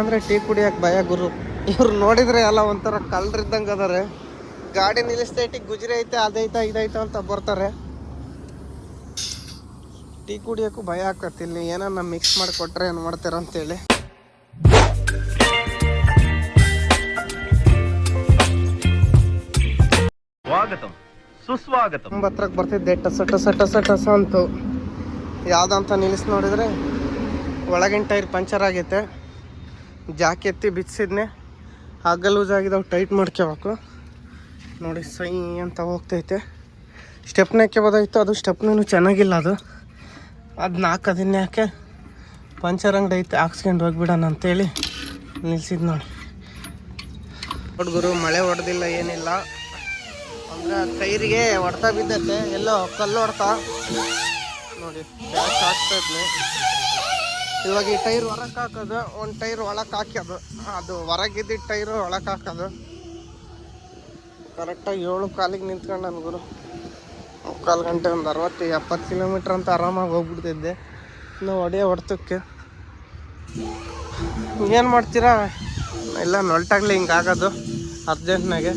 ಅಂದ್ರೆ ಟೀ ಕುಡಿಯಕ್ ಭಯ ಗುರು. ಇವ್ರು ನೋಡಿದ್ರೆ ಎಲ್ಲ ಒಂಥರ ಕಳ್ರಿದ್ದಂಗೆ ಅದಾರೆ. ಗಾಡಿ ನಿಲ್ಲಿಸ್ತೈತಿ ಗುಜರಿ ಐತೆ ಅದೈತ ಇದೈತ ಅಂತ ಬರ್ತಾರೆ. ಟೀ ಕುಡಿಯೋಕ್ಕೂ ಭಯ ಆಕತಿ ಇಲ್ಲಿ. ಏನನ್ನ ಮಿಕ್ಸ್ ಮಾಡಿ ಕೊಟ್ರೆ ಏನ್ ಮಾಡ್ತಾರ ಅಂತ ಹೇಳಿ ಸುಸ್ವಾಗತಂ. ತುಂಬ ಹತ್ರಕ್ಕೆ ಬರ್ತಿದ್ದೆ. ಟಸ ಟಸ ಟಸ ಟಸ ಅಂತು. ಯಾವ್ದಂತ ನಿಲ್ಲಿಸಿ ನೋಡಿದ್ರೆ ಒಳಗಿನ ಟೈರ್ ಪಂಚರ್ ಆಗೈತೆ. ಜಾಕ್ ಎತ್ತಿ ಬಿಚ್ಚಿದ್ನೆ. ಹಗ್ಗ ಲೂಸ್ ಆಗಿದಾವೆ ಟೈಟ್ ಮಾಡ್ಕೋಬೇಕು ನೋಡಿ ಸೈ ಅಂತ ಹೋಗ್ತೈತೆ. ಸ್ಟೆಪ್ನ ಹಾಕ್ಯಬೋದಾಗಿತ್ತು ಅದು ಸ್ಟೆಪ್ನೂ ಚೆನ್ನಾಗಿಲ್ಲ ಅದು. ಅದು ನಾಲ್ಕು ಅದನ್ನ ಯಾಕೆ? ಪಂಚರ್ ಅಂಗಡಿ ಐತೆ, ಹಾಕ್ಸ್ಕೊಂಡು ಹೋಗ್ಬಿಡೋಣ ಅಂತೇಳಿ ನಿಲ್ಸಿದ್ ನೋಡಿ. ಹುಡುಗರು, ಮಳೆ ಹೊಡೆದಿಲ್ಲ, ಏನಿಲ್ಲ. ಅಂದ್ರೆ ಕೈರಿಗೆ ಹೊಡ್ತಾ ಬಿದ್ದೈತೆ, ಎಲ್ಲೋ ಕಲ್ಲು ಹೊಡ್ತಾ. ನೋಡಿ ಹಾಕ್ತಾ ಇವಾಗ ಈ ಟೈರ್ ಹೊರಕ್ಕೆ ಹಾಕೋದು, ಒಂದು ಟೈರ್ ಒಳಕ್ಕೆ ಹಾಕ್ಯೋದು ಅದು. ಹೊರಗಿದ್ದ ಟೈರು ಒಳಕ್ಕೆ ಹಾಕೋದು. ಕರೆಕ್ಟಾಗಿ ಏಳು ಕಾಲಿಗೆ ನಿಂತ್ಕೊಂಡು ನಾನು ಗುರು. ಮುಕ್ಕಾಲು ಗಂಟೆ ಒಂದು ಅರವತ್ತು, ಎಪ್ಪತ್ತು ಕಿಲೋಮೀಟ್ರ್ ಅಂತ ಆರಾಮಾಗಿ ಹೋಗ್ಬಿಡ್ತಿದ್ದೆ. ಇನ್ನು ಒಡೆಯ ಹೊಡ್ತಕ್ಕೆ. ಏನು ಮಾಡ್ತೀರಾ? ಎಲ್ಲ ನೊಲ್ಟಾಗ್ಲಿ ಹಿಂಗೆ ಆಗೋದು, ಅರ್ಜೆಂಟ್ನಾಗೆ.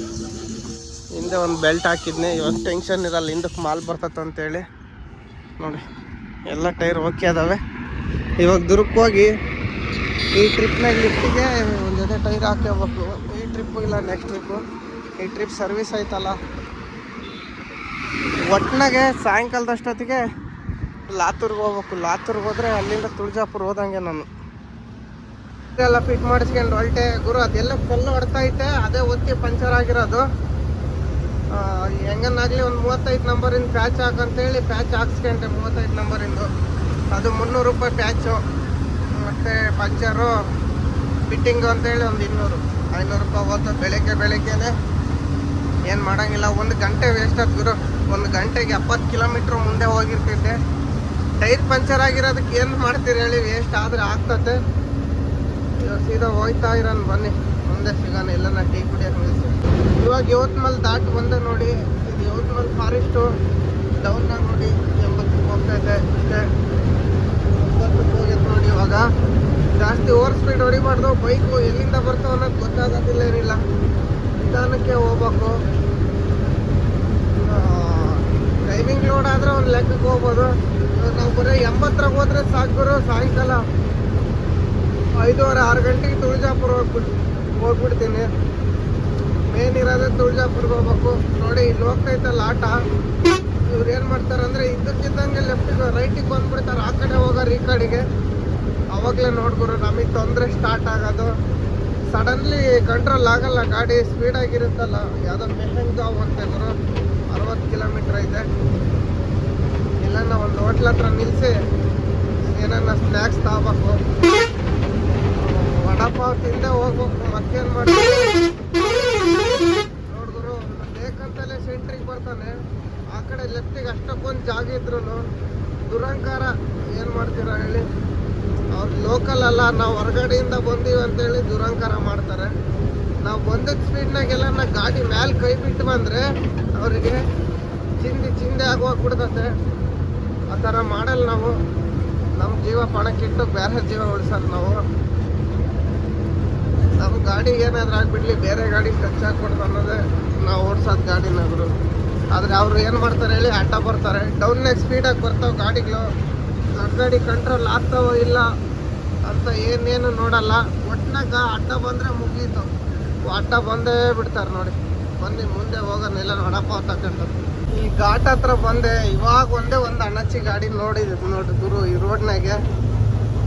ಹಿಂದೆ ಒಂದು ಬೆಲ್ಟ್ ಹಾಕಿದ್ನೆ, ಇವಾಗ ಟೆನ್ಷನ್ ಇರಲ್ಲ ಹಿಂದಕ್ಕೆ ಮಾಲ್ ಬರ್ತೈತೆ ಅಂತೇಳಿ ನೋಡಿ, ಎಲ್ಲ ಟೈರ್ ಓಕೆ ಅದಾವೆ. ಇವಾಗ ದುರ್ಗಕ್ಕೆ ಹೋಗಿ ಈ ಟ್ರಿಪ್ನಾಗ ಲಿಫ್ಟಿಗೆ ಒಂದು ಜೊತೆ ಟೈರ್ ಹಾಕೋಬೇಕು ಈ ಟ್ರಿಪ್ಪು ಇಲ್ಲ ನೆಕ್ಸ್ಟ್ ಟ್ರಿಪ್ಪು ಈ ಟ್ರಿಪ್ ಸರ್ವಿಸ್ ಆಯ್ತಲ್ಲ. ಒಟ್ಟಿನಾಗೆ ಸಾಯಂಕಾಲದಷ್ಟೊತ್ತಿಗೆ ಲಾತೂರ್ಗೆ ಹೋಗ್ಬೇಕು. ಲಾತೂರ್ಗೆ ಹೋದ್ರೆ ಅಲ್ಲಿಂದ ತುಳಜಾಪುರ ಹೋದಂಗೆ ನಾನು. ಎಲ್ಲ ಫಿಟ್ ಮಾಡಿಸ್ಕೊಂಡು ಹೊಲ್ಟೆ. ಗುರು, ಅದೆಲ್ಲ ಫುಲ್ ಹೊಡ್ತಾ ಐತೆ ಅದೇ ಒತ್ತಿ ಪಂಚರ್ ಆಗಿರೋದು. ಹೆಂಗನ್ನಾಗ್ಲಿ ಒಂದು ಮೂವತ್ತೈದು ನಂಬರಿಂದ ಪ್ಯಾಚ್ ಹಾಕಂತೇಳಿ ಪ್ಯಾಚ್ ಹಾಕ್ಸ್ಕೊಂಡೆ ಮೂವತ್ತೈದು ನಂಬರಿಂದು ಅದು ಮುನ್ನೂರು ರೂಪಾಯಿ ಪ್ಯಾಚು ಮತ್ತು ಪಂಚರು, ಫಿಟ್ಟಿಂಗು ಅಂತೇಳಿ ಒಂದು ಇನ್ನೂರು. ಐನೂರು ರೂಪಾಯಿ ಹೋತು ಬೆಳಗ್ಗೆ ಬೆಳಗ್ಗೆನೆ. ಏನು ಮಾಡೋಂಗಿಲ್ಲ, ಒಂದು ಗಂಟೆ ವೇಸ್ಟ್ ಆಯ್ತು ಗುರು. ಒಂದು ಗಂಟೆಗೆ ಎಪ್ಪತ್ತು ಕಿಲೋಮೀಟ್ರ್ ಮುಂದೆ ಹೋಗಿರ್ತಿದ್ದೆ ಟೈರ್ ಪಂಚರ್ ಆಗಿರೋದಕ್ಕೆ ಏನು ಮಾಡ್ತೀರಿ ಹೇಳಿ ವೇಸ್ಟ್ ಆದರೆ ಆಗ್ತತೆ. ಇವಾಗ ಸೀದಾ ಹೋಯ್ತಾ ಇರೋನ್ ಬನ್ನಿ. ಮುಂದೆ ಸಿಗೋಣ ಇಲ್ಲ ನಾ ಟೀ ಕುಡಿಯೋಕೆ ಇವಾಗ ಯವತ್ಮಲ್ ದಾಟ್ ಬಂದೆ ನೋಡಿ. ಇದು ಯವತ್ಮಲ್ ಫಾರೆಸ್ಟು ಡೌನ್ನಾಗ ನೋಡಿ ಎಂಬತ್ತಕ್ಕೆ ಹೋಗ್ತೈತೆ ಇಷ್ಟೇ. ಎಂಬತ್ತಕ್ಕೆ ಹೋಗೈತೆ ನೋಡಿ ಇವಾಗ ಜಾಸ್ತಿ ಓವರ್ ಸ್ಪೀಡ್ ಹೊಡಿಬಾರ್ದು. ಬೈಕು ಎಲ್ಲಿಂದ ಬರ್ತಾವ ಅನ್ನೋದು ಗೊತ್ತಾಗೋದಿಲ್ಲ ಏನಿಲ್ಲ. ನಿಧಾನಕ್ಕೆ ಹೋಗ್ಬೇಕು. ಡ್ರೈವಿಂಗ್ ಲೋಡ್ ಆದ್ರೆ ಒಂದು ಲೆಕ್ಕಕ್ಕೆ ಹೋಗ್ಬೋದು. ನಾವು ಬರೀ ಎಂಬತ್ತರಾಗ ಹೋದ್ರೆ ಸಾಕು ಸಾಯಂಕಾಲ ಐದೂವರೆ, ಆರು ಗಂಟೆಗೆ ತುಳಜಾಪುರ ಹೋಗ್ಬಿಟ್ಟು ಹೋಗ್ಬಿಡ್ತೀನಿ. ಮೇನ್ ಇರೋದೇ ತುಳಜಾಪುರ್ಗೆ ಹೋಗ್ಬೇಕು. ನೋಡಿ, ಇಲ್ಲಿ ಹೋಗ್ತೈತಲ್ಲ ಆಟ. ಇವ್ರು ಏನು ಮಾಡ್ತಾರಂದ್ರೆ ಇದ್ದಕ್ಕಿದ್ದಂಗೆ ಲೆಫ್ಟಿಗೆ ರೈಟಿಗೆ ಬಂದ್ಬಿಡ್ತಾರೆ. ಆ ಕಡೆ ಹೋಗೋರು ಈ ಕಡೆಗೆ. ಅವಾಗಲೇ ನೋಡ್ಗುರು ನಮಗೆ ತೊಂದರೆ ಸ್ಟಾರ್ಟ್ ಆಗೋದು. ಸಡನ್ಲಿ ಕಂಟ್ರೋಲ್ ಆಗಲ್ಲ, ಗಾಡಿ ಸ್ಪೀಡಾಗಿರುತ್ತಲ್ಲ ಯಾವುದೋ ಮೆಹಂಗಾವ್ ಅಂತ ಇದ್ರು ಅರವತ್ತು ಕಿಲೋಮೀಟ್ರ್ ಐತೆ ಇಲ್ಲ ಒಂದು ಹೋಟ್ಲ್ ಹತ್ರ ನಿಲ್ಲಿಸಿ ಏನನ್ನ ಸ್ನ್ಯಾಕ್ಸ್ ತಗೋಬೇಕು. ವಡಪಾವ್ ತಿಂದೆ ಹೋಗ್ಬೇಕು. ಮತ್ತೇನು ಮಾಡ್ತೀವಿ ನೋಡ್ಗುರು ಬೇಕಂತಲೇ ಸೆಂಟ್ರಿಗೆ ಬರ್ತಾನೆ. ಕಡೆ ಲೆಫ್ಟಿಗೆ ಅಷ್ಟಕ್ಕೊಂದು ಜಾಗ ಇದ್ರು ದುರಂಕಾರ ಏನು ಮಾಡ್ತೀರಾ ಹೇಳಿ? ಅವ್ರು ಲೋಕಲ್ ಅಲ್ಲ, ನಾವು ಹೊರಗಡೆಯಿಂದ ಬಂದೀವಿ ಅಂತೇಳಿ ದುರಂಕಾರ ಮಾಡ್ತಾರೆ. ನಾವು ಬಂದಿದ್ದ ಸ್ಪೀಡ್ನಾಗೆಲ್ಲ ನಾ ಗಾಡಿ ಮ್ಯಾಲೆ ಕೈ ಬಿಟ್ಟು ಬಂದರೆ ಅವರಿಗೆ ಚಿಂದಿ ಚಿಂದೆ ಆಗೋಗ್ಬಿಡ್ತತೆ ಆ ಥರ ಮಾಡಲ್ಲ ನಾವು. ನಮ್ಮ ಜೀವ ಪಣಕ್ಕಿಟ್ಟು ಬೇರೆ ಜೀವ ಉಳಿಸಲ್ಲ ನಾವು. ನಮ್ಮ ಗಾಡಿ ಏನಾದ್ರೂ ಆಗ್ಬಿಡ್ಲಿ, ಬೇರೆ ಗಾಡಿ ಖರ್ಚಾಗಿ ಕೊಡ್ತು ಅನ್ನೋದೇ ನಾವು ಓಡ್ಸೋದು ಗಾಡಿನ ಗುರು ಆದರೆ ಅವರು ಏನು ಮಾಡ್ತಾರೆ ಹೇಳಿ ಅಡ್ಡ ಬರ್ತಾರೆ. ಡೌನ್ನಾಗ ಸ್ಪೀಡಾಗಿ ಬರ್ತಾವೆ ಗಾಡಿಗಳು. ದೊಡ್ಡ ಗಾಡಿ ಕಂಟ್ರೋಲ್ ಆಗ್ತಾವೋ ಇಲ್ಲ ಅಂತ ಏನೇನು ನೋಡಲ್ಲ. ಒಟ್ನಾಗ ಅಡ್ಡ ಬಂದರೆ ಮುಗೀತು. ಅಡ್ಡ ಬಂದೇ ಬಿಡ್ತಾರೆ ನೋಡಿ. ಬನ್ನಿ, ಮುಂದೆ ಹೋಗೋಣ. ಎಲ್ಲ ನೋಡಪ್ಪ ತಗೊಂಡು ಈ ಘಾಟ್ ಹತ್ರ ಬಂದೆ. ಇವಾಗ ಒಂದೇ ಒಂದು ಅಣ್ಣಚ್ಚಿ ಗಾಡಿ ನೋಡಿದ್ವಿ ನೋಡಿ, ಗುರು, ಈ ರೋಡ್ನಾಗೆ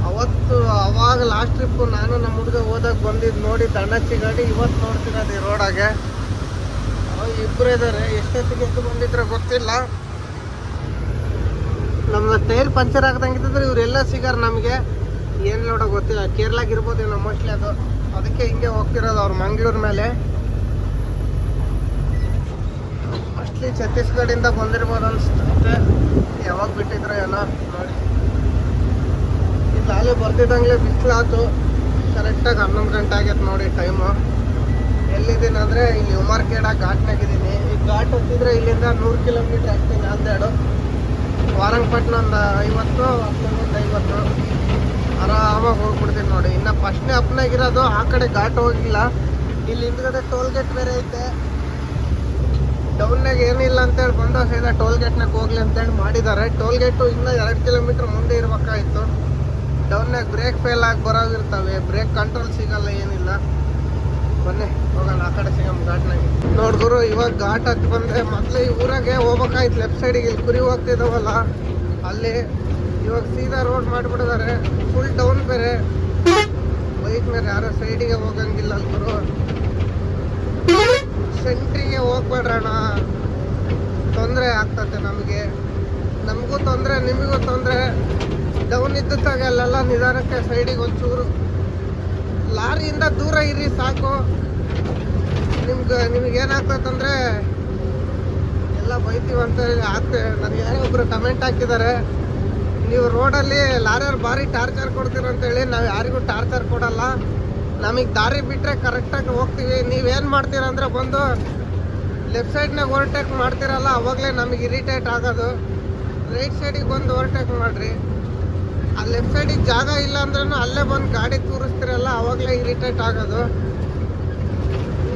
ಅವತ್ತು, ಅವಾಗ ಲಾಸ್ಟ್ ಟ್ರಿಪ್ಪು ನಾನು ನಮ್ಮ ಹುಡುಗ ಹೋದಾಗ ಬಂದಿದ್ದು ನೋಡಿದ್ದು ಅಣ್ಣಚ್ಚಿ ಗಾಡಿ. ಇವತ್ತು ನೋಡ್ತಿರೋದು ಈ ರೋಡಾಗೆ ಇಬ್ಬರು ಇದ್ದಾರೆ ಎಷ್ಟೊತ್ತಿಗೆ ಎದ್ದು ಬಂದಿದ್ರೆ ಗೊತ್ತಿಲ್ಲ. ನಮ್ಮ ಟೈರ್ ಪಂಚರ್ ಆಗ್ದಂಗಿದ್ರೆ ಇವರೆಲ್ಲ ಸಿಗಾರ ನಮಗೆ. ಏನು ನೋಡೋ ಗೊತ್ತಿಲ್ಲ ಕೇರಳಾಗ ಇರ್ಬೋದೇನೋ ಮೋಸ್ಟ್ಲಿ ಅದು. ಅದಕ್ಕೆ ಹಿಂಗೆ ಹೋಗ್ತಿರೋದು ಅವ್ರು ಮಂಗಳೂರು ಮೇಲೆ. ಮೋಸ್ಟ್ಲಿ ಛತ್ತೀಸ್ಗಢಿಂದ ಬಂದಿರ್ಬೋದು ಅನ್ಸುತ್ತೆ. ಯಾವಾಗ ಬಿಟ್ಟಿದ್ರು ಏನೋ ನೋಡಿ. ಇಲ್ಲಿ ಅಲ್ಲೇ ಬರ್ತಿದ್ದಂಗೆ ಬಿಸಿಲಾತು. ಕರೆಕ್ಟಾಗಿ ಹನ್ನೊಂದು ಗಂಟೆ ಆಗೈತೆ ನೋಡಿ ಟೈಮು ಎಲ್ಲಿದ್ದೀನಿ ಅಂದರೆ ಇಲ್ಲಿ ಘಾಟ್ನಾಗ ಘಾಟ್ನಾಗಿದ್ದೀನಿ ಈ ಘಾಟ್ ಹತ್ತಿದ್ರೆ ಇಲ್ಲಿಂದ ನೂರು ಕಿಲೋಮೀಟ್ರ್ ಆಗ್ತೀನಿ ನಾಂದೇಡು. ವಾರಂಗಪಟ್ಟಣ ಒಂದು ಐವತ್ತು ಹತ್ತೊಂದು ಐವತ್ತು. ಆರಾಮಾಗಿ ಹೋಗ್ಬಿಡ್ತೀನಿ ನೋಡಿ. ಇನ್ನು ಫಸ್ಟ್ನೇ ಅಪ್ನಾಗಿರೋದು ಆ ಕಡೆ ಘಾಟ್ ಹೋಗಿಲ್ಲ. ಇಲ್ಲಿ ಹಿಂದ್ಗಡೆ ಟೋಲ್ ಗೇಟ್ ಬೇರೆ ಐತೆ. ಟೌನ್ನಾಗ ಏನಿಲ್ಲ ಅಂತೇಳಿ ಬಂದಾಗ ಸೀದಾ ಟೋಲ್ ಗೇಟ್ನಾಗ ಹೋಗ್ಲಿ ಅಂತೇಳಿ ಮಾಡಿದ್ದಾರೆ. ಟೋಲ್ ಗೇಟು ಇನ್ನೂ ಎರಡು ಕಿಲೋಮೀಟ್ರ್ ಮುಂದೆ ಇರಬೇಕಾಯಿತು. ಟೌನ್ನಾಗ ಬ್ರೇಕ್ ಫೇಲ್ ಆಗಿ ಬರೋದಿರ್ತವೆ. ಬ್ರೇಕ್ ಕಂಟ್ರೋಲ್ ಸಿಗಲ್ಲ ಏನಿಲ್ಲ. ಬನ್ನಿ, ಹೋಗೋಣ, ಆ ಕಡೆ ಸಿಗಮ್ ಘಾಟ್ನಾಗೆ. ನೋಡಿದ್ರು ಇವಾಗ ಘಾಟ್ ಹತ್ತಿ ಬಂದ್ರೆ ಮೊದಲು ಈ ಊರಾಗೆ ಹೋಗ್ಬೇಕಾಯ್ತು ಲೆಫ್ಟ್ ಸೈಡಿಗೆ ಇಲ್ಲಿ ಕುರಿ ಹೋಗ್ತಿದ್ದಾವಲ್ಲ ಅಲ್ಲಿ ಇವಾಗ ಸೀದಾ ರೋಡ್ ಮಾಡಿಬಿಟ್ಟಿದ್ದಾರೆ ಫುಲ್ ಡೌನ್ ಬೇರೆ. ಬೈಕ್ ಮೇಲೆ ಯಾರೋ ಸೈಡಿಗೆ ಹೋಗಂಗಿಲ್ಲ ಅಲ್ಲಿ ಸೆಂಟ್ರಿಗೆ ಹೋಗ್ಬೇಡ್ರಣ ತೊಂದರೆ ಆಗ್ತತೆ ನಮಗೆ. ನಮಗೂ ತೊಂದರೆ, ನಿಮಗೂ ತೊಂದರೆ. ಡೌನ್ ಇದ್ದಾಗ ಅಲ್ಲೆಲ್ಲ ನಿಧಾನಕ್ಕೆ ಸೈಡಿಗೆ ಒಂಚೂರು ಲಾರಿಯಿಂದ ದೂರ ಇರಿ, ಸಾಕು. ನಿಮ್ಗೆ ನಿಮಗೆ ಏನಾಗ್ತದಂದ್ರೆ ಎಲ್ಲ ಬೈತೀವಂತ ಆಗ್ತದೆ ನನಗೆ ಯಾರೋ ಒಬ್ರು ಕಮೆಂಟ್ ಹಾಕಿದ್ದಾರೆ. ನೀವು ರೋಡಲ್ಲಿ ಲಾರಿಯವ್ರು ಭಾರಿ ಟಾರ್ಚರ್ ಕೊಡ್ತೀರ ಅಂತೇಳಿ ನಾವು ಯಾರಿಗೂ ಟಾರ್ಚರ್ ಕೊಡಲ್ಲ. ನಮಗೆ ದಾರಿ ಬಿಟ್ಟರೆ ಕರೆಕ್ಟಾಗಿ ಹೋಗ್ತೀವಿ. ನೀವೇನು ಮಾಡ್ತೀರಂದ್ರೆ ಬಂದು ಲೆಫ್ಟ್ ಸೈಡ್ನಾಗ ಓವರ್ಟೇಕ್ ಮಾಡ್ತೀರಲ್ಲ, ಅವಾಗಲೇ ನಮಗೆ ಇರಿಟೇಟ್ ಆಗೋದು. ರೈಟ್ ಸೈಡಿಗೆ ಬಂದು ಓವರ್ಟೇಕ್ ಮಾಡಿರಿ. ಆ ಲೆಫ್ಟ್ ಸೈಡಿಗೆ ಜಾಗ ಇಲ್ಲ ಅಂದ್ರೂ ಅಲ್ಲೇ ಬಂದು ಗಾಡಿ ತೂರಿಸ್ತಿರಲ್ಲ, ಅವಾಗಲೇ ಇರಿಟೇಟ್ ಆಗೋದು.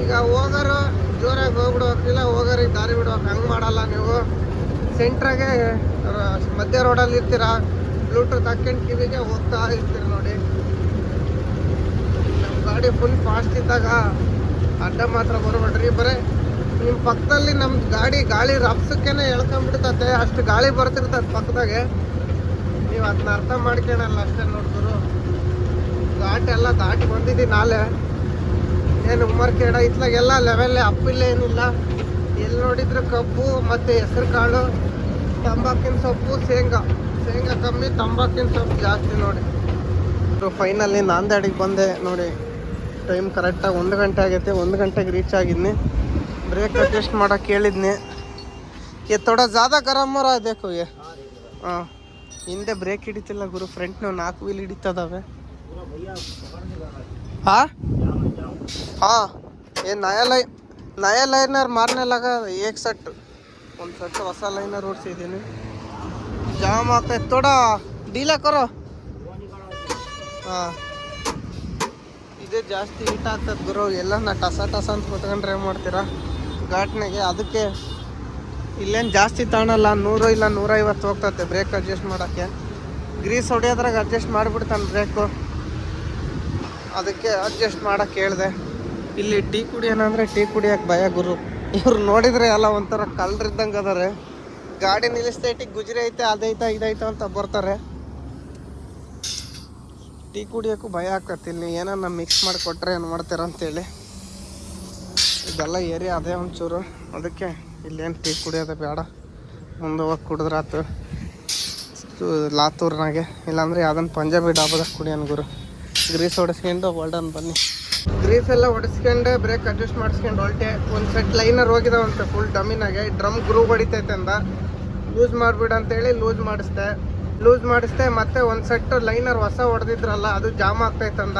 ಈಗ ಹೋಗೋರು ಜೋರಾಗಿ ಹೋಗ್ಬಿಡೋಕೆ ಇಲ್ಲ ಹೋಗೋರಿಗೆ ದಾರಿ ಬಿಡೋಕೆ ಹಂಗೆ ಮಾಡಲ್ಲ ನೀವು. ಸೆಂಟ್ರಾಗೆ ಮಧ್ಯ ರೋಡಲ್ಲಿ ಇರ್ತೀರ? ಬ್ಲೂಟೂತ್ ಹಾಕ್ಕೊಂಡು ಕಿವಿಗೆ ಹೋಗ್ತಾ ಇರ್ತೀರ ನೋಡಿ. ನಮ್ಮ ಗಾಡಿ ಫುಲ್ ಫಾಸ್ಟ್ ಇದ್ದಾಗ ಅಡ್ಡ ಮಾತ್ರ ಬರಬೇಡ್ರಿ. ಬರೀ ನಿಮ್ಮ ಪಕ್ಕದಲ್ಲಿ ನಮ್ಮ ಗಾಡಿ ಗಾಳಿ ರಪ್ಸಕ್ಕೇನೆ ಎಳ್ಕೊಂಡ್ಬಿಡ್ತತೆ, ಅಷ್ಟು ಗಾಳಿ ಬರ್ತಿರ್ತದೆ ಪಕ್ಕದಾಗೆ. ನೀವು ಅದನ್ನ ಅರ್ಥ ಮಾಡ್ಕೊಳಲ್ಲ ಅಷ್ಟೇ ನೋಡಿದ್ರು ದಾಟಿ ಎಲ್ಲ ದಾಟಿ ಬಂದಿದ್ದೀನಿ ನಾಳೆ. ಏನು ಉಮರ್ಕೇಡ ಇತ್ಲಾಗೆಲ್ಲ ಲೆವೆಲ್ಲೇ ಅಪ್ಪಿಲ್ಲ ಏನಿಲ್ಲ. ಎಲ್ಲಿ ನೋಡಿದ್ರು ಕಬ್ಬು ಮತ್ತು ಹೆಸರುಕಾಳು, ತಂಬಾಕಿನ ಸೊಪ್ಪು, ಶೇಂಗಾ. ಶೇಂಗಾ ಕಮ್ಮಿ, ತಂಬಾಕಿನ ಸೊಪ್ಪು ಜಾಸ್ತಿ ನೋಡಿ. ಫೈನಲಿ ನಾಂದೇಡಿಗೆ ಬಂದೆ ನೋಡಿ. ಟೈಮ್ ಕರೆಕ್ಟಾಗಿ ಒಂದು ಗಂಟೆ ಆಗೈತೆ. ಒಂದು ಗಂಟೆಗೆ ರೀಚ್ ಆಗಿದ್ನಿ. ಬ್ರೇಕ್ ಅಡ್ಜಸ್ಟ್ ಮಾಡೋಕೆ ಕೇಳಿದ್ನಿ ಎ ತೋಡ ಜಾದಾ ಗರಂ ಮರ ದೇಖು ಹಾಂ. ಹಿಂದೆ ಬ್ರೇಕ್ ಹಿಡಿತಿಲ್ಲ ಗುರು. ಫ್ರಂಟ್ ನಾವು ನಾಲ್ಕು ವೀಲ್ ಹಿಡಿತದಾವೆ ಹಾ ಹಾ ಏ ನಯ ಲೈ ನಯ ಲೈನರ್ ಮಾರನೆಲ್ಲಾಗ ಏಕ್ ಸಟ್, ಒಂದು ಸಟ್ ಹೊಸ ಲೈನರ್ ಓಡಿಸಿದ್ದೀನಿ ಜಾಮ್ ಆಗ್ತೈತೆ ತೋಡ ಡೀಲ ಹಾಂ ಇದೇ ಜಾಸ್ತಿ ಹೀಟ್ ಆಗ್ತದೆ ಗುರು. ಎಲ್ಲ ನಾ ಟಸ ಟಸ ಅಂತ ಕೂತ್ಕೊಂಡ್ರೆ ಏನು ಮಾಡ್ತೀರಾ? ಘಾಟ್ನಾಗೆ ಅದಕ್ಕೆ ಇಲ್ಲೇನು ಜಾಸ್ತಿ ತಗೊಳಲ್ಲ, ನೂರು ಇಲ್ಲ ನೂರೈವತ್ತು ಹೋಗ್ತೈತೆ ಬ್ರೇಕ್ ಅಡ್ಜಸ್ಟ್ ಮಾಡೋಕ್ಕೆ. ಗ್ರೀಸ್ ಹೊಡಿಯೋದ್ರಾಗ ಅಡ್ಜಸ್ಟ್ ಮಾಡಿಬಿಡ್ತಾನೆ ಬ್ರೇಕು ಅದಕ್ಕೆ ಅಡ್ಜಸ್ಟ್ ಮಾಡೋಕ್ಕೆ ಹೇಳಿದೆ. ಇಲ್ಲಿ ಟೀ ಕುಡಿಯೋಣಂದ್ರೆ ಟೀ ಕುಡಿಯೋಕೆ ಭಯ ಗುರು. ಇವ್ರು ನೋಡಿದರೆ ಎಲ್ಲ ಒಂಥರ ಕಲ್ರಿದ್ದಂಗೆ ಅದಾರೆ. ಗಾಡಿ ನಿಲ್ಲಿಸ್ತೈತಿ ಗುಜರಿ ಐತೆ, ಅದೈತ, ಇದೈತ ಅಂತ ಬರ್ತಾರೆ. ಟೀ ಕುಡಿಯೋಕ್ಕೂ ಭಯ ಆಕತ್ತೆ ಇಲ್ಲಿ. ಏನನ್ನ ಮಿಕ್ಸ್ ಮಾಡಿಕೊಟ್ರೆ ಏನು ಮಾಡ್ತೀರ ಅಂತೇಳಿ. ಇದೆಲ್ಲ ಏರಿಯಾ ಅದೇ ಒಂಚೂರು. ಅದಕ್ಕೆ ಇಲ್ಲೇನು ಟೀ ಕುಡಿಯೋದು ಬೇಡ. ಮುಂದೆ ಹೋಗಿ ಕುಡಿದ್ರಾತು ಲಾತೂರ್ನಾಗೆ ಇಲ್ಲಾಂದ್ರೆ ಯಾವ್ದನ್ನ ಪಂಜಾಬಿ ಡಾಬಾದಾಗ ಕುಡಿಯೋನು ಗುರು. ಗ್ರೀಸ್ ಹೊಡಿಸ್ಕೊಂಡು ಹೊಲ್ಡನ್ ಬನ್ನಿ. ಗ್ರೀಸ್ ಎಲ್ಲ ಹೊಡಿಸ್ಕೊಂಡೆ ಬ್ರೇಕ್ ಅಡ್ಜಸ್ಟ್ ಮಾಡಿಸ್ಕೊಂಡು ಹೊಲ್ಟೆ. ಒಂದು ಸೆಟ್ ಲೈನರ್ ಹೋಗಿದಾವಂತೆ ಫುಲ್ ಡಮ್ಮಿನಾಗೆ ಡ್ರಮ್ ಗ್ರೂ ಹೊಡಿತೈತೆ ಅಂದ. ಲೂಸ್ ಮಾಡಿಬಿಡು ಅಂತೇಳಿ ಲೂಸ್ ಮಾಡಿಸ್ದೆ. ಲೂಸ್ ಮಾಡಿಸ್ದೆ, ಮತ್ತೆ ಒಂದು ಸೆಟ್ ಲೈನರ್ ಹೊಸ ಹೊಡೆದಿದ್ರಲ್ಲ, ಅದು ಜಾಮ್ ಆಗ್ತೈತಂದ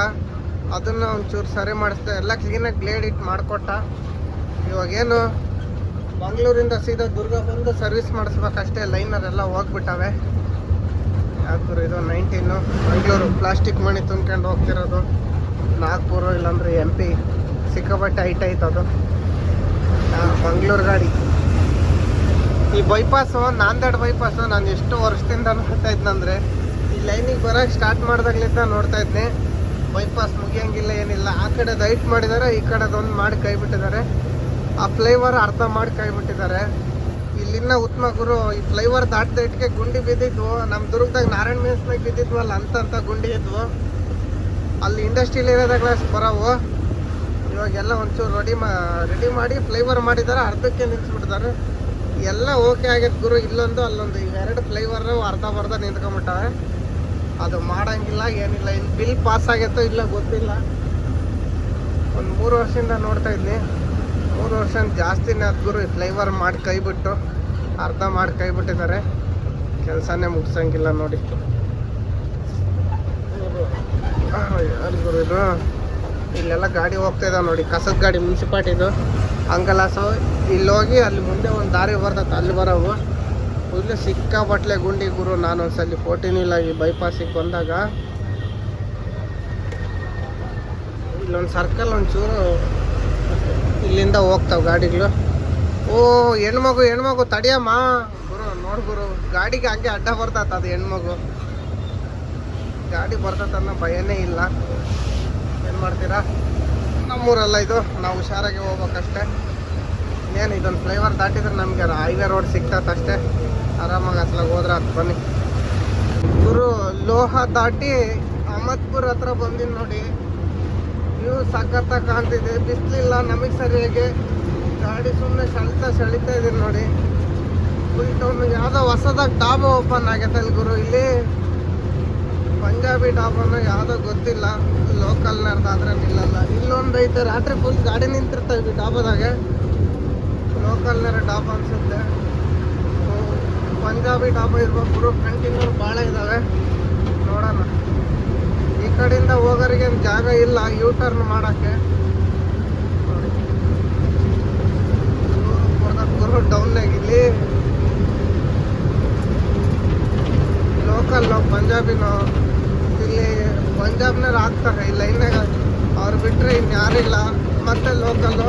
ಅದನ್ನು ಒಂಚೂರು ಸರಿ ಮಾಡಿಸ್ದೆ. ಎಲ್ಲ ಕ್ಲೀನಾಗಿ ಗ್ಲೇಡ್ ಇಟ್ಟು ಮಾಡಿಕೊಟ್ಟ. ಇವಾಗೇನು ಮಂಗಳೂರಿಂದ ಸೀದಾ ದುರ್ಗ ಬಂದು ಸರ್ವಿಸ್ ಮಾಡಿಸ್ಬೇಕಷ್ಟೇ ಲೈನರ್ ಅದೆಲ್ಲ ಹೋಗ್ಬಿಟ್ಟವೆ. ಯಾಕೂರು ಇದು ನೈನ್ಟೀನು ಮಂಗಳೂರು ಪ್ಲಾಸ್ಟಿಕ್ ಮಣಿ ತುಂಬ್ಕೊಂಡು ಹೋಗ್ತಿರೋದು. ನಾಗ್ಪುರ ಇಲ್ಲಾಂದ್ರೆ ಎಂ ಪಿ ಸಿಕ್ಕಾಪಟ್ಟೆ ಹೈಟ್ ಐತದು ಅದು. ಮಂಗಳೂರು ಗಾಡಿ. ಈ ಬೈಪಾಸು ನಾಂದೇಡ್ ಬೈಪಾಸು ನಾನು ಎಷ್ಟು ವರ್ಷದಿಂದ ನೋಡ್ತಾ ಇದ್ನಂದ್ರೆ ಈ ಲೈನಿಗೆ ಬರೋಕ್ಕೆ ಸ್ಟಾರ್ಟ್ ಮಾಡಿದಾಗ್ಲಿಂದ ನೋಡ್ತಾ ಇದ್ದೆ ಬೈಪಾಸ್ ಮುಗಿಯಂಗಿಲ್ಲ, ಏನಿಲ್ಲ. ಆ ಕಡೆ ಹೈಟ್ ಮಾಡಿದ್ದಾರೆ ಈ ಕಡೆದೊಂದು ಮಾಡಿ ಕೈ ಬಿಟ್ಟಿದ್ದಾರೆ. ಆ ಫ್ಲೈವರ್ ಅರ್ಧ ಮಾಡಿ ಕೈ ಬಿಟ್ಟಿದ್ದಾರೆ ಇಲ್ಲಿನ ಉತ್ತಮ ಗುರು ಈ ಫ್ಲೈವರ್ ದಾಟದ ಇಟ್ಟಿಗೆ ಗುಂಡಿ ಬಿದ್ದಿದ್ವು ನಮ್ಮ ದುರ್ಗದಾಗ ನಾರಾಯಣ ಮೇಸ್ನಾಗ ಅಂತ ಅಂತ ಗುಂಡಿ ಇದ್ವು. ಅಲ್ಲಿ ಇಂಡಸ್ಟ್ರಿಯಲ್ ಏರಿಯಾದಾಗ ಬರೋವು. ಇವಾಗೆಲ್ಲ ಒಂಚೂರು ರೆಡಿ ಮಾ ರೆಡಿ ಮಾಡಿ ಫ್ಲೈವರ್ ಮಾಡಿದ್ದಾರೆ ಅರ್ಧಕ್ಕೆ ನಿಲ್ಸ್ಬಿಡ್ತಾರೆ. ಎಲ್ಲ ಓಕೆ ಆಗೈತೆ ಗುರು ಇಲ್ಲೊಂದು, ಅಲ್ಲೊಂದು. ಎರಡು ಫ್ಲೈವರ್ ಅರ್ಧ ಬರ್ಧ ನಿಂತ್ಕೊಂಬಿಟ್ಟವೆ. ಅದು ಮಾಡಂಗಿಲ್ಲ, ಏನಿಲ್ಲ. ಇನ್ನು ಬಿಲ್ ಪಾಸ್ ಆಗೈತೋ ಇಲ್ಲ ಗೊತ್ತಿಲ್ಲ. ಒಂದು ಮೂರು ವರ್ಷದಿಂದ ನೋಡ್ತಾ ಇದ್ನಿ ಮೂರು ವರ್ಷ ಜಾಸ್ತಿನೇ ಈ ಫ್ಲೈವರ್ ಮಾಡಿ ಕೈ ಬಿಟ್ಟು ಅರ್ಧ ಮಾಡಿ ಕೈ ಬಿಟ್ಟಿದ್ದಾರೆ ಕೆಲಸನೇ ಮುಗಿಸಂಗಿಲ್ಲ ನೋಡಿ. ಗುರು ಇಲ್ಲೆಲ್ಲ ಗಾಡಿ ಹೋಗ್ತಾ ಇದಾವೆ ನೋಡಿ, ಕಸದ ಗಾಡಿ ಮುನ್ಸಿಪಾಲ್ಟಿದು. ಹಂಗಲ್ಲ ಸೊ ಇಲ್ಲಿ ಹೋಗಿ ಅಲ್ಲಿ ಮುಂದೆ ಒಂದು ದಾರಿ ಬರ್ತೈತೆ, ಅಲ್ಲಿ ಬರೋವು. ಇಲ್ಲಿ ಸಿಕ್ಕಾಪಟ್ಲೆ ಗುಂಡಿ ಗುರು ನಾನು ಒಂದ್ಸಲಿ ಫೋರ್ಟೀನ್ ಇಲ್ಲ ಈ ಬೈಪಾಸಿಗೆ ಬಂದಾಗ. ಇಲ್ಲೊಂದು ಸರ್ಕಲ್ ಒಂಚೂರು ಇಲ್ಲಿಂದ ಹೋಗ್ತಾವೆ ಗಾಡಿಗಳು. ಓ, ಹೆಣ್ಮಗು ಹೆಣ್ಮಗು ತಡಿಯಮ್ಮ. ಗುರು, ನೋಡು ಗುರು, ಗಾಡಿಗೆ ಹಂಗೆ ಅಡ್ಡ ಬರ್ತೈತೆ ಅದು ಹೆಣ್ಮಗು. ಗಾಡಿ ಬರ್ತೈತೆ ಅನ್ನೋ ಭಯನೇ ಇಲ್ಲ. ಏನು ಮಾಡ್ತೀರಾ? ನಮ್ಮೂರಲ್ಲ ಇದು, ನಾವು ಹುಷಾರಾಗಿ ಹೋಗ್ಬೇಕಷ್ಟೇ. ಇನ್ನೇನು ಇದೊಂದು ಫ್ಲೈವರ್ ದಾಟಿದ್ರೆ ನಮಗೆ ಹೈವೇ ರೋಡ್ ಸಿಕ್ತತ್ ಅಷ್ಟೇ. ಆರಾಮಾಗಿ ಅತ್ಲಾಗ ಹೋದ್ರೆ ಅದು ಬನ್ನಿ. ಗುರು, ಲೋಹ ದಾಟಿ ಅಹಮದ್ಪುರ್ ಹತ್ರ ಬಂದಿನಿ ನೋಡಿ. ವ್ಯೂ ಸಖತ್ತ ಕಾಣ್ತಿದೆ. ಬಿಸಿಲಿಲ್ಲ, ನಮಗೆ ಸರಿಯಾಗಿ ಗಾಡಿ ಸುಮ್ಮನೆ ಸೆಳ್ತಾ ಸೆಳಿತಾ ಇದೀನಿ ನೋಡಿ. ಫುಲ್ ಟೌನ್ ಯಾವುದೋ ಹೊಸದಾಗಿ ಡಾಬಾ ಓಪನ್ ಆಗೈತೆ ಅಲ್ಲಿ ಗುರು. ಇಲ್ಲಿ ಪಂಜಾಬಿ ಡಾಬಾನು ಯಾವುದೋ ಗೊತ್ತಿಲ್ಲ. ಲೋಕಲ್ನರ್ದಾದ್ರೆ ನಿಲ್ಲಲ್ಲ. ಇಲ್ಲೊಂದು ಐತೆ, ರಾತ್ರಿ ಫುಲ್ ಗಾಡಿ ನಿಂತಿರ್ತಾವೆ ಡಾಬಾದಾಗೆ. ಲೋಕಲ್ನರ ಡಾಬಾ ಅನಿಸುತ್ತೆ. ಪಂಜಾಬಿ ಡಾಬಾ ಇರ್ಬೇಕು ಗುರು. ಕಂಟಿನ್ಯೂ ಭಾಳ ಇದ್ದಾವೆ ನೋಡೋಣ. ಈ ಕಡೆಯಿಂದ ಹೋಗೋರಿಗೆ ಜಾಗ ಇಲ್ಲ ಯೂ ಟರ್ನ್ ಮಾಡೋಕ್ಕೆ. ಡೌನ್ನಾಗ ಇಲ್ಲಿ. ಲೋಕಲ್ ಪಂಜಾಬಿನೋ ಇಲ್ಲಿ ಪಂಜಾಬ್ನಾರು ಹಾಕ್ತಾರೆ ಈ ಲೈನ್ನಾಗ ಅವ್ರು ಬಿಟ್ಟರೆ ಇನ್ಯಾರಿಲ್ಲ ಮತ್ತೆ ಲೋಕಲ್ಲು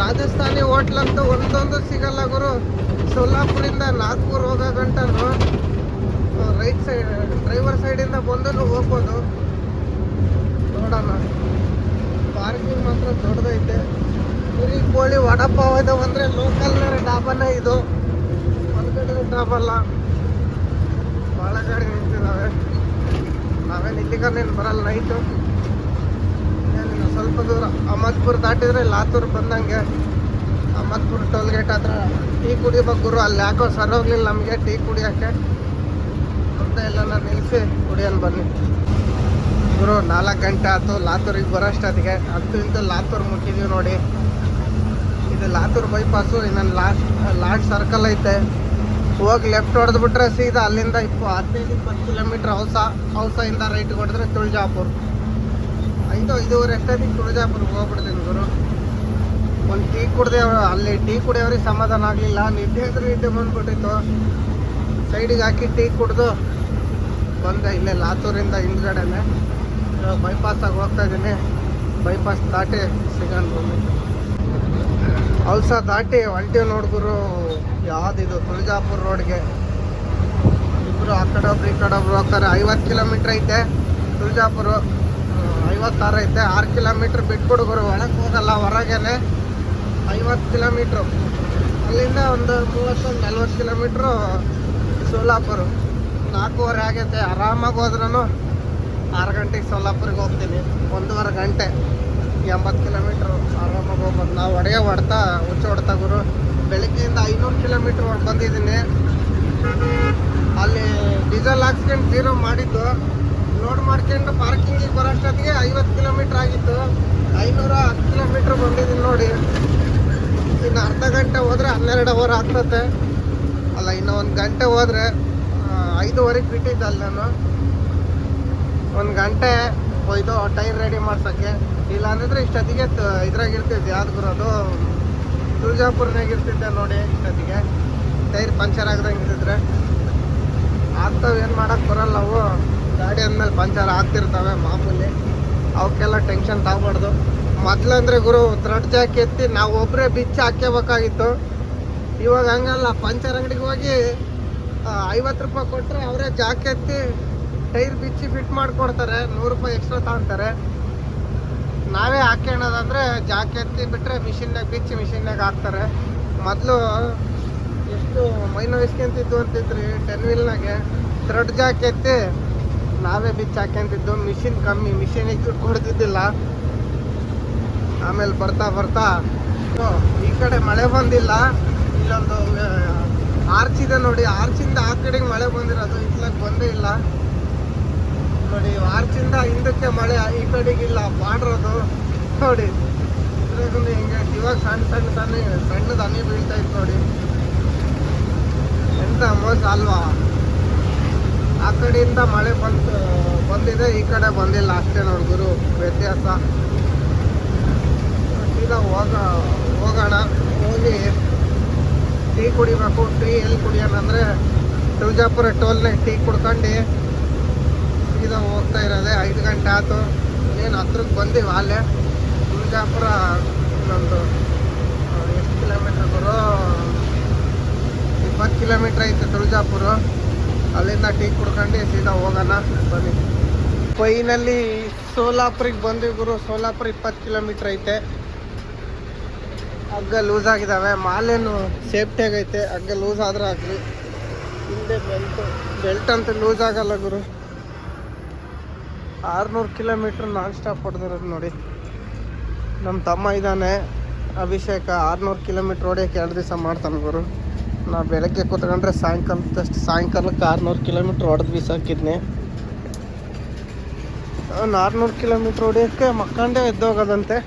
ರಾಜಸ್ಥಾನಿ ಹೋಟ್ಲಂತೂ ಒಂದೊಂದು ಸಿಗಲ್ಲ ಗುರು. ಸೋಲಾಪುರಿಂದ ನಾಗ್ಪುರ್ ಹೋಗೋ ಗಂಟನು ರೈಟ್ ಸೈಡ್ ಡ್ರೈವರ್ ಸೈಡಿಂದ ಬಂದನು ಹೋಗ್ಬೋದು. ನೋಡೋಣ. ಪಾರ್ಕಿಂಗ್ ಮಾತ್ರ ದೊಡ್ಡದೈತೆ. ಕುರಿ ಕೋಳಿ ವಡಪಾವ್ ಇದಾವೆ ಅಂದರೆ ಲೋಕಲ್ ಡಾಬಾನೇ ಇದು. ಹೊರಗಡೆ ಡಾಬಲ್ಲ. ಭಾಳ ಗಾಡಿ ನಿಂತಿದ್ದಾವೆ ನಾವೇನು ಇಲ್ಲಿಗೇನು ಬರಲ್ಲ ನೈಟು ಏನಿಲ್ಲ ಸ್ವಲ್ಪ ದೂರ. ಅಹಮದ್ಪುರ್ ದಾಟಿದ್ರೆ ಲಾತೂರ್ ಬಂದಂಗೆ. ಅಹಮದ್ಪುರ್ ಟೋಲ್ ಗೇಟ್ ಹತ್ರ ಟೀ ಕುಡಿಬೇಕು ಅಲ್ಲಿ ಯಾಕೋ ಸರ್ ಹೋಗ್ಲಿಲ್ಲ ನಮಗೆ ಟೀ ಕುಡಿಯೋಕ್ಕೆ. ಅಂತ ಎಲ್ಲ ನಾನು ನಿಲ್ಲಿಸಿ ಕುಡಿಯೋಣ ಬನ್ನಿ. ಗುರು, ನಾಲ್ಕು ಗಂಟೆ ಆಯ್ತು, ಲಾತೂರಿಗೆ ಬರೋಷ್ಟೊತ್ತಿಗೆ ಅಂತೂ ಇಂತೂ ಲಾತೂರ್ ಮುಟ್ಟಿದೀವಿ ನೋಡಿ. ಇದು ಲಾತೂರ್ ಬೈಪಾಸು ಇನ್ನೊಂದು ಲಾಸ್ಟ್ ಲಾಸ್ಟ್ ಸರ್ಕಲ್ ಐತೆ. ಹೋಗಿ ಲೆಫ್ಟ್ ಹೊಡೆದ್ಬಿಟ್ರೆ ಸೀದಾ ಅಲ್ಲಿಂದ ಇಪ್ಪ ಹದಿನೈದು, ಇಪ್ಪತ್ತು ಕಿಲೋಮೀಟ್ರ್ ಹೌಸ ಹೌಸಿಂದ ರೈಟ್ ಹೊಡೆದ್ರೆ ತುಳಜಾಪುರ್. ಐದು, ಐದೂವರೆ ಅಷ್ಟೊತ್ತಿಗೆ ತುಳಜಾಪುರ್ಗೆ ಹೋಗ್ಬಿಡ್ತೀನಿ ಗುರು. ಒಂದು ಟೀ ಕುಡ್ದೆ ಅಲ್ಲಿ ಟೀ ಕುಡಿಯೋರಿಗೆ ಸಮಾಧಾನ ಆಗಲಿಲ್ಲ. ನಿದ್ದೆ ಅಂದ್ರೆ ನಿದ್ದೆ ಬಂದ್ಬಿಟ್ಟಿತ್ತು. ಸೈಡಿಗೆ ಹಾಕಿ ಟೀ ಕುಡ್ದು ಬಂದೆ ಇಲ್ಲೇ ಲಾತೂರಿಂದ ಹಿಂದ್ಗಡೆನೆ. ಇವಾಗ ಬೈಪಾಸಾಗಿ ಹೋಗ್ತಾ ಇದ್ದೀನಿ ಬೈಪಾಸ್ ದಾಟಿ ಸಿಗೋಣ ಬನ್ನಿ ಹಲ್ಸ ದಾಟಿ ಹೊಂಟಿವಿ ನೋಡ್ಗುರು ಯಾವ್ದಿದು ತುಳಜಾಪುರ ರೋಡ್ಗೆ ಇಬ್ಬರು ಆ ಕಡೆ ಒಬ್ರು ಈ ಕಡೆ ಒಬ್ರು ಹೋಗ್ತಾರೆ. ಐವತ್ತು ಕಿಲೋಮೀಟ್ರ್ ಐತೆ ತುಳಜಾಪುರ. ಐವತ್ತಾರು ಐತೆ. ಆರು ಕಿಲೋಮೀಟ್ರ್ ಬಿಟ್ಬಿಡು ಗುರು. ಒಳಗೆ ಹೋಗಲ್ಲ, ಹೊರಗೇನೆ. ಐವತ್ತು ಕಿಲೋಮೀಟ್ರು ಅಲ್ಲಿಂದ ಒಂದು ಮೂವತ್ತು ನಲ್ವತ್ತು ಕಿಲೋಮೀಟ್ರು ಸೋಲಾಪುರ. ನಾಲ್ಕೂವರೆ ಆಗೈತೆ. ಆರಾಮಾಗಿ ಹೋದ್ರೂ ಆರು ಗಂಟೆಗೆ ಸೋಲಾಪುರಿಗೆ ಹೋಗ್ತೀನಿ. ಒಂದೂವರೆ ಗಂಟೆ. ಎಂಬತ್ತು ಕಿಲೋಮೀಟ್ರ್ ಆರಾಮಾಗಿ ಹೋಗ್ಬೋದು. ನಾವು ಒಡೆಯ ಹೊಡ್ತಾ ಹುಚ್ಚು ಹೊಡ್ತಾ ಗುರು. ಬೆಳಗ್ಗೆಯಿಂದ ಐನೂರು ಕಿಲೋಮೀಟ್ರ್ ಹೊಡ್ ಬಂದಿದ್ದೀನಿ. ಅಲ್ಲಿ ಡೀಸೆಲ್ ಹಾಕ್ಸ್ಕೊಂಡು ಜೀರೋ ಮಾಡಿದ್ದು. ಲೋಡ್ ಮಾಡ್ಕೊಂಡು ಪಾರ್ಕಿಂಗಿಗೆ ಬರೋಷ್ಟೊತ್ತಿಗೆ ಐವತ್ತು ಕಿಲೋಮೀಟ್ರ್ ಆಗಿತ್ತು. ಐನೂರ ಹತ್ತು ಕಿಲೋಮೀಟ್ರ್ ಬಂದಿದ್ದೀನಿ ನೋಡಿ. ಇನ್ನು ಅರ್ಧ ಗಂಟೆ ಹೋದರೆ ಹನ್ನೆರಡು ಅವರ್ ಆಗ್ತತೆ ಅಲ್ಲ, ಇನ್ನೂ ಒಂದು ಗಂಟೆ ಹೋದರೆ ಐದುವರೆಗೆ ಬಿಟ್ಟಿದ್ದೆ ಅಲ್ಲಿ ನಾನು. ಒಂದು ಗಂಟೆ ಇದು ಟೈರ್ ರೆಡಿ ಮಾಡ್ಸೋಕ್ಕೆ. ಇಲ್ಲ ಅಂದಿದ್ರೆ ಇಷ್ಟೊತ್ತಿಗೆ ಇದ್ರಾಗ ಇರ್ತಿದ್ದೆ ಯಾವ್ದು ಅದು? ತುಳಜಾಪುರ್ನಾಗ ಇರ್ತಿದ್ದೆ ನೋಡಿ ಇಷ್ಟೊತ್ತಿಗೆ. ಟೈರ್ ಪಂಚರ್ ಆಗ್ದಂಗೆ ಇದ್ದಿದ್ರೆ. ಆಗ್ತಾವೆ, ಏನು ಮಾಡೋಕ್ಕೆ ಬರಲ್ಲ ಅವು. ಗಾಡಿ ಅಂದಮೇಲೆ ಪಂಚರ್ ಆಗ್ತಿರ್ತವೆ ಮಾಮೂಲಿ. ಅವಕ್ಕೆಲ್ಲ ಟೆನ್ಷನ್ ತಗೋಬಾರ್ದು. ಮೊದ್ಲಂದ್ರೆ ಗುರು, ಥ್ರೆಡ್ ಜಾಕ್ ಎತ್ತಿ ನಾವು ಒಬ್ಬರೇ ಬಿಚ್ಚಿ ಹಾಕ್ಕೋಬೇಕಾಗಿತ್ತು ಇವಾಗ ಹಂಗಲ್ಲ. ಪಂಚರ್ ಅಂಗಡಿಗೆ ಹೋಗಿ ಐವತ್ತು ರೂಪಾಯಿ ಕೊಟ್ಟರೆ ಅವರೇ ಜಾಕ್ ಎತ್ತಿ ಟೈರ್ ಬಿಚ್ಚಿ ಫಿಟ್ ಮಾಡ್ಕೊಡ್ತಾರೆ, ನೂರು ರೂಪಾಯಿ ಎಕ್ಸ್ಟ್ರಾ ತಗೊಂತಾರೆ. ನಾವೇ ಹಾಕ್ಯಣದಂದ್ರೆ ಜಾಕ್ ಎತ್ತಿ ಬಿಟ್ಟರೆ ಮಿಷಿನ್ನಾಗ ಬಿಚ್ಚಿ ಮಿಷಿನ್ನಾಗ ಹಾಕ್ತಾರೆ. ಮೊದಲು ಎಷ್ಟು ಮೈ ನೋಯಿಸ್ಕೊಂತಿದ್ದು ಅಂತಿದ್ರಿ ಟೆನ್ ವೀಲ್ನಾಗೆ ಥ್ರೆಡ್ ಜಾಕ್ ನಾವೇ ಬಿಚ್ಚಿ ಹಾಕ್ಯಂತಿದ್ದು, ಮಿಷಿನ್ ಕಮ್ಮಿ ಮಿಷಿನಿಗೆ ಕೊಡ್ತಿದ್ದಿಲ್ಲ. ಆಮೇಲೆ ಬರ್ತಾ ಬರ್ತಾ ಈ ಕಡೆ ಮಳೆ ಬಂದಿಲ್ಲ. ಇಲ್ಲೊಂದು ಆರ್ಚ್ ಇದೆ ನೋಡಿ ಆರ್ಚಿಂದ ಆ ಕಡೆಗೆ ಮಳೆ ಬಂದಿರೋದು ಇತ್ಲಾಗ ಬಂದೇ ಇಲ್ಲ. ನೋಡಿ ಆರ್ಚಿಂದ ಹಿಂದಕ್ಕೆ ಮಳೆ, ಈ ಕಡೆಗಿಲ್ಲ ಬಾಡ್ರದು. ನೋಡಿ ಹಿಂಗೆ ಇವಾಗ ಸಣ್ಣ ಸಣ್ಣ ಸಣ್ಣ ಸಣ್ಣದ ಹನಿ ಬೀಳ್ತಾ ಇತ್ತು ನೋಡಿ. ಎಂತ ಮೋಸ ಅಲ್ವಾ? ಆ ಕಡೆಯಿಂದ ಮಳೆ ಬಂತು, ಬಂದಿದೆ, ಈ ಕಡೆ ಬಂದಿಲ್ಲ ಅಷ್ಟೇ ನೋಡಿ ಗುರು, ವ್ಯತ್ಯಾಸ. ಸೀದಾ ಹೋಗ, ಹೋಗೋಣ, ಹೋಗಿ ಟೀ ಕುಡಿಬೇಕು, ಟೀ ಎಲ್ಲಿ ಕುಡಿಯೋಣ ಅಂದರೆ, ತುಳಜಾಪುರ ಟೋಲ್ನಾಗ ಟೀ ಕುಡ್ಕೊಂಡು ಸೀದಾ ಹೋಗ್ತಾ ಇರೋದೆ. ಐದು ಗಂಟೆ ಆಯ್ತು. ಏನು ಹತ್ರಕ್ಕೆ ಬಂದೀವಿ ಅಲ್ಲೇ. ತುಳಜಾಪುರ ಇನ್ನೊಂದು ಎಷ್ಟು ಕಿಲೋಮೀಟ್ರ್ ಬರೋ? ಇಪ್ಪತ್ತು ಕಿಲೋಮೀಟ್ರ್ ಐತೆ ತುಳಜಾಪುರ. ಅಲ್ಲಿಂದ ಟೀ ಕುಡ್ಕೊಂಡು ಸೀದಾ ಹೋಗೋಣ. ಬನ್ನಿ. ಫೈನಲ್ಲಿ ಸೋಲಾಪುರಿಗೆ ಬಂದಿವಿ ಗುರು. ಸೋಲಾಪುರ ಇಪ್ಪತ್ತು ಕಿಲೋಮೀಟ್ರ್ ಐತೆ. ಹಗ್ಗ ಲೂಸ್ ಆಗಿದ್ದಾವೆ ಮಾಲೇನು ಸೇಫ್ಟಿ ಆಗೈತೆ. ಹಗ್ಗ ಲೂಸ್ ಆದ್ರೆ ಆಗಲಿ. ಹಿಂದೆ ಬೆಲ್ಟ್ ಬೆಲ್ಟ್ ಅಂತ ಲೂಸ್ ಆಗಲ್ಲ ಗುರು. ಆರುನೂರು ಕಿಲೋಮೀಟ್ರ್ ನಾನ್ ಸ್ಟಾಪ್ ಹೊಡೆದಿರೋದು ನೋಡಿ. ನಮ್ಮ ತಮ್ಮ ಇದ್ದಾನೆ. ಅಭಿಷೇಕ ಆರುನೂರು ಕಿಲೋಮೀಟ್ರ್ ಹೊಡೆಯೋಕೆ ಎರಡು ದಿವಸ ಮಾಡ್ತಾನೆ ಗುರು? ನಾ ಬೆಳಗ್ಗೆ ಕೂತ್ಕೊಂಡ್ರೆ ಸಾಯಂಕಾಲದಷ್ಟು ಸಾಯಂಕಾಲಕ್ಕೆ ಆರುನೂರು ಕಿಲೋಮೀಟ್ರ್ ಹೊಡೆದು ಬಿಸಾಕಿದ್ನಿ. ಅವ್ನು ಆರುನೂರು ಕಿಲೋಮೀಟ್ರ್ ಹೊಡೆಯೋಕ್ಕೆ ಮಕ್ಕಂಡೇ ಎದ್ದೋಗದಂತೆ.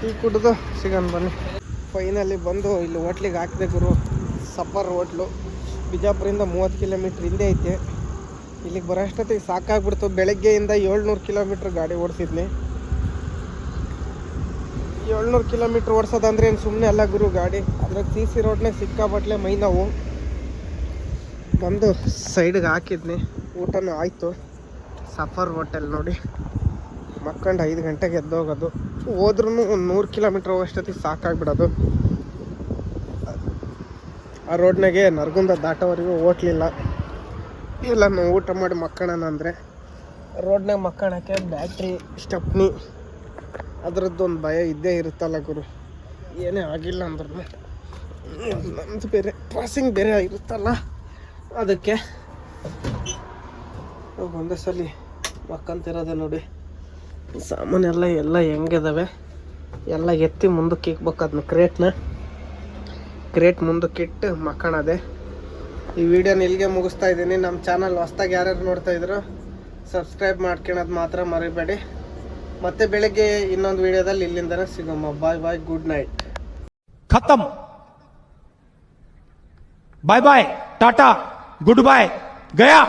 ಟೀ ಕುಡಿದು ಸಿಗೋಣ ಬನ್ನಿ. ಫೈನಲಿ ಬಂದು ಇಲ್ಲಿ ಹೋಟ್ಲಿಗೆ ಹಾಕಿದೆ ಗುರು. Suffer hotel. ಬಿಜಾಪುರಿಂದ ಮೂವತ್ತು ಕಿಲೋಮೀಟ್ರ್ ಹಿಂದೆ ಐತೆ. ಇಲ್ಲಿಗೆ ಬರೋ ಅಷ್ಟೊತ್ತಿಗೆ ಸಾಕಾಗ್ಬಿಡ್ತು. ಬೆಳಗ್ಗೆಯಿಂದ ಏಳ್ನೂರು ಕಿಲೋಮೀಟ್ರ್ ಗಾಡಿ ಓಡಿಸಿದ್ನಿ. ಏಳ್ನೂರು ಕಿಲೋಮೀಟ್ರ್ ಓಡಿಸೋದಂದ್ರೆ ಏನು ಸುಮ್ಮನೆ ಅಲ್ಲ ಗುರು ಗಾಡಿ. ಅದ್ರಾಗ ಸಿ ಸಿ ರೋಡ್ನೇ ಸಿಕ್ಕಾಬಟ್ಲೆ ಮೈ ನಾವು ಬಂದು ಸೈಡ್ಗೆ ಹಾಕಿದ್ನಿ. ಊಟನೂ ಆಯಿತು. ಸಫರ್ ಹೋಟೆಲ್ ನೋಡಿ. ಮಕ್ಕಂಡು ಐದು ಗಂಟೆಗೆ ಎದ್ದೋಗೋದು. ಹೋದ್ರೂ ಒಂದು ನೂರು ಕಿಲೋಮೀಟ್ರ್ ಹೋಗೋಷ್ಟೊತ್ತಿಗೆ ಸಾಕಾಗ್ಬಿಡೋದು. ಆ ರೋಡ್ನಾಗೆ ನರಗುಂದ ದಾಟೋವರೆಗೂ ಓಟ್ಲಿಲ್ಲ ಇಲ್ಲ ನಾವು ಊಟ ಮಾಡಿ ಮಕ್ಕಳಣ ಅಂದರೆ ರೋಡ್ನಾಗ ಮಕ್ಕಳಕ್ಕೆ ಬ್ಯಾಟ್ರಿ, ಸ್ಟಪ್ನಿ, ಅದರದ್ದೊಂದು ಭಯ ಇದ್ದೇ ಇರುತ್ತಲ್ಲ ಗುರು. ಏನೇ ಆಗಿಲ್ಲ ಅಂದ್ರೂ ನಮ್ಮದು ಬೇರೆ ಕ್ರಾಸಿಂಗ್ ಬೇರೆ ಇರುತ್ತಲ್ಲ, ಅದಕ್ಕೆ ಒಂದೇ ಸಲ ಮಕ್ಕಂತಿರೋದೆ ನೋಡಿ. ಸಾಮಾನೆಲ್ಲ ಎಲ್ಲ ಹೆಂಗಿದಾವೆ? ಎಲ್ಲ ಎತ್ತಿ ಮುಂದಕ್ಕೆ ಇಕ್ಬೇಕು ಅದನ್ನ ಕ್ರೇಟ್ನ ಕ್ರೇಟ್ ಮುಂದಕ್ಕೆ ಇಟ್ಟು ಮಕ್ಕಳದೆ. ಈ ವಿಡಿಯೋನ ಇಲ್ಲಿಗೆ ಮುಗಿಸ್ತಾ ಇದ್ದೀನಿ. ನಮ್ಮ ಚಾನಲ್ ಹೊಸ್ದಾಗಿ ಯಾರ್ಯಾರು ನೋಡ್ತಾ ಇದ್ರು ಸಬ್ಸ್ಕ್ರೈಬ್ ಮಾಡ್ಕೊಳೋದು ಮಾತ್ರ ಮರಿಬೇಡಿ. ಮತ್ತೆ ಬೆಳಗ್ಗೆ ಇನ್ನೊಂದು ವಿಡಿಯೋದಲ್ಲಿ ಇಲ್ಲಿಂದನೇ ಸಿಗಮ್ಮ bye bye good night ಖತಮ್ bye bye tata good bye Gaya